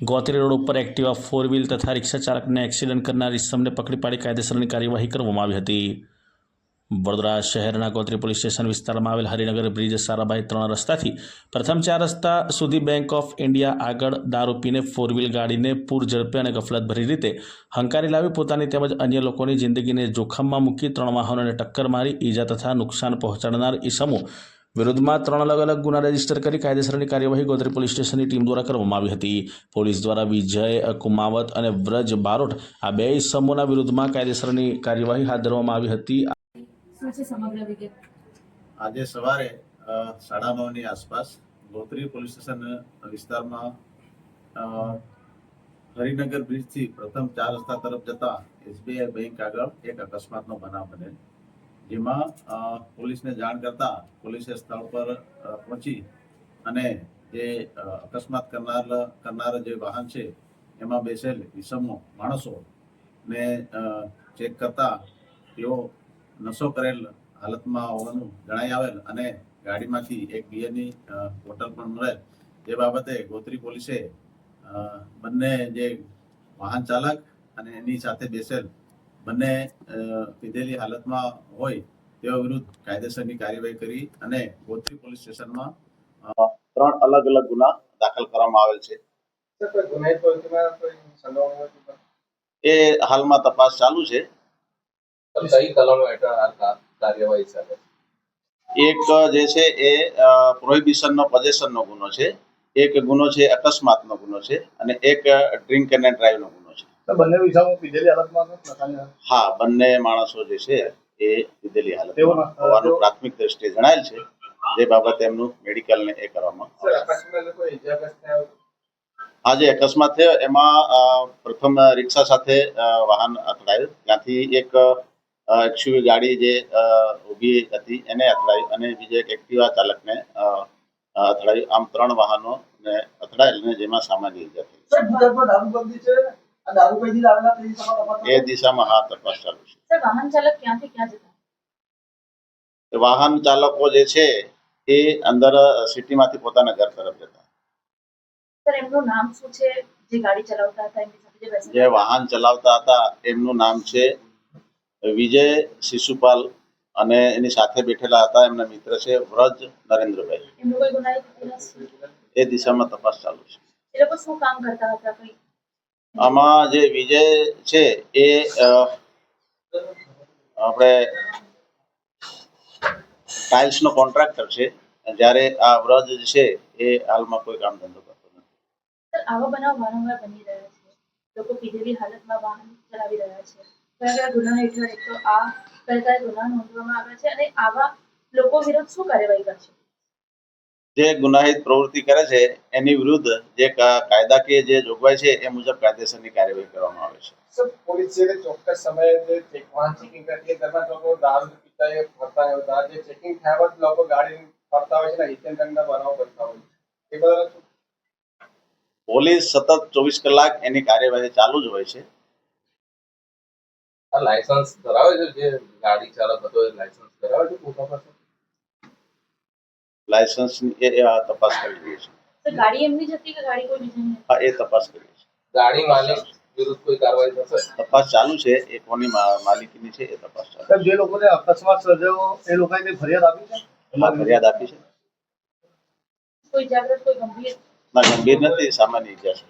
Gotri road ઉપર Activa four wheel તથા રિક્ષા ચાલકને એક્સિડન્ટ કરનાર ઇસમને પકડી પાડી કાયદેસરની કાર્યવાહી કરવામાં આવી હતી. વડોદરા શહેરના ગોત્રી પોલીસ સ્ટેશન વિસ્તારમાં આવેલ હરિનગર બ્રિજ સારાભાઈ ત્રણ રસ્તાથી પ્રથમ ચાર રસ્તા સુધી બેંક ઓફ ઇન્ડિયા આગળ દારૂ પીને ફોર વ્હીલ ગાડીને પૂર ઝડપે અને ગફલતભરી રીતે હંકારી લાવી પોતાની તેમજ અન્ય લોકોની જિંદગીને જોખમમાં મૂકી ત્રણ વાહનોને ટક્કર મારી, ઈજા તથા નુકસાન પહોંચાડનાર ઈસમો વિરુદ્ધમાં ત્રણ અલગ અલગ ગુના રજિસ્ટર કરી કાયદેસરની કાર્યવાહી ગોધરી પોલીસ સ્ટેશનની ટીમ દ્વારા કરવામાં આવી હતી. પોલીસ દ્વારા વિજય કુમાવત અને વ્રજ બારોટ આ બે ઇસમોના વિરુદ્ધમાં કાયદેસરની કાર્યવાહી હાથ ધરવામાં આવી હતી. શું છે સમગ્ર વિગત? આજે સવારે સાડા નવની આસપાસ ગોત્રી પોલીસ સ્ટેશન વિસ્તારમાં હરિનગર બ્રિજથી પ્રથમ ચાર રસ્તા તરફ જતા એસબીઆઈ બેંક આગળ એક અકસ્માતનો બનાવ બનેલ. જેમાં પોલીસને જાણ કરતા પોલીસે સ્થળ પર પહોંચી અને જે અકસ્માત કરનાર કરનાર જે વાહન છે, એમાં બેસેલ ઈસમો માણસો ને ચેક કરતા તેઓ નશો કરેલ હાલતમાં હોવાનું જણાઈ આવેલ અને ગાડીમાંથી એક બિયરની બોટલ પણ મળેલ. જે બાબતે ગોત્રી પોલીસે બંને જે વાહન ચાલક અને એની સાથે બેસેલ બંને પીધેલી હાલતમાં હોય તેઓ વિરુદ્ધ કાયદેસરની કાર્યવાહી કરી અને ગોત્રી પોલીસ સ્ટેશનમાં ત્રણ અલગ અલગ ગુના દાખલ કરવામાં આવેલ છે? એ હાલમાં તપાસ ચાલુ છે. કઈ કલમો હેઠળ કાર્યવાહી ચાલે એક જે છે એ પ્રોહિબિશનનો પોઝેશનનો ગુનો છે. એક ગુનો છે અકસ્માતનો ગુનો છે અને એક ડ્રિંક એન્ડ ડ્રાઈવનો ગુનો બંને વિષયમાં પીધેલી હાલતમાં હતો હા બંને માણસો જે છે એ પીધેલી હાલત હોવાનું પ્રાથમિક દ્રષ્ટિએ જણાયેલ છે. જે બાબતે એમનું મેડિકલને એ કરવામાં? આ જે અકસ્માત થયો એમાં પ્રથમ રિક્ષા સાથે વાહન અથડાયું. ત્યાંથી એક એક્સયુવી ગાડી જે અ, ઊભી હતી એને અથડાયું અને બીજે એક એક્ટિવા ચાલકને અથડાયું. આમ ત્રણ વાહનો ને અથડાયેલ ને જેમાં સામાન્ય ઈજા થઈ. એ દિશામાં હા તપાસ ચાલુ છે. વાહન ચાલક ક્યાંથી ક્યાં જતા? વાહન ચાલકો જે છે એ અંદર સિટીમાંથી પોતાના ઘર તરફ જતા. સર એમનું નામ શું છે? જે ગાડી ચલાવતા હતા એમની સાથે જે જે વાહન ચલાવતા હતા એમનું નામ છે વિજય શિશુપાલ અને એની સાથે બેઠેલા હતા એમના મિત્ર છે વ્રજ નરેન્દ્રભાઈ? એ દિશામાં તપાસ ચાલુ છે. એ લોકો શું કામ કરતા હતા? કઈ આમાં જે વિજય છે એ આપણે ટાઇલ્સ નો કોન્ટ્રાક્ટર છે. જ્યારે આ વ્રજ છે એ હાલમાં કોઈ કામ ધંધો કરતો નથી. આવા બનાવ વારંવાર બની રહ્યા છે. લોકો પીધેલી હાલતમાં વાહન ચલાવી રહ્યા છે. કયા કયા ગુના છે અને આવા લોકો વિરુદ્ધ શું કાર્યવાહી કરશે? જે ગુનાહિત પ્રવૃત્તિ કરે છે એની વિરુદ્ધ જે કાયદાકીય જે જોગવાઈ છે એ મુજબ કાયદેસરની કાર્યવાહી કરવામાં આવે છે. સર પોલીસ જે ચોક્કસ સમયે જે ચેક ચેકિંગ કરતી દરમિયાન લોકો દારૂ પીતા એ ફરતા હોય દારૂ જે ચેકિંગ થયા બાદ લોકો ગાડી ફરતા હોય છે ને હિતેન રંગના બનાવ બનતા હોય છે. એ બધા પોલીસ સતત ચોવીસ કલાક એની કાર્યવાહી ચાલુ જ હોય છે. આ લાયસન્સ ધરાવે છે જે ગાડી ચાલક હતો એ લાયસન્સ ધરાવે છે પોતા પાસે લાયસન્સની એ આ તપાસ કરી રહી છે. ગાડી એમની જ હતી કે ગાડી કોઈ હા એ તપાસ કરી છે. ગાડી માલિક વિરુદ્ધ કોઈ કાર્યવાહી થશે? તપાસ ચાલુ છે. એ કોની માલિકીની છે એ તપાસ ચાલુ જે લોકોને અકસ્માત સર્જાયો એ લોકોએ ફરિયાદ આપી છે? એમાં ફરિયાદ આપી છે. કોઈ જાગૃત કોઈ ગંભીર? ના ગંભીર નથી સામાન્ય ઈજા છે.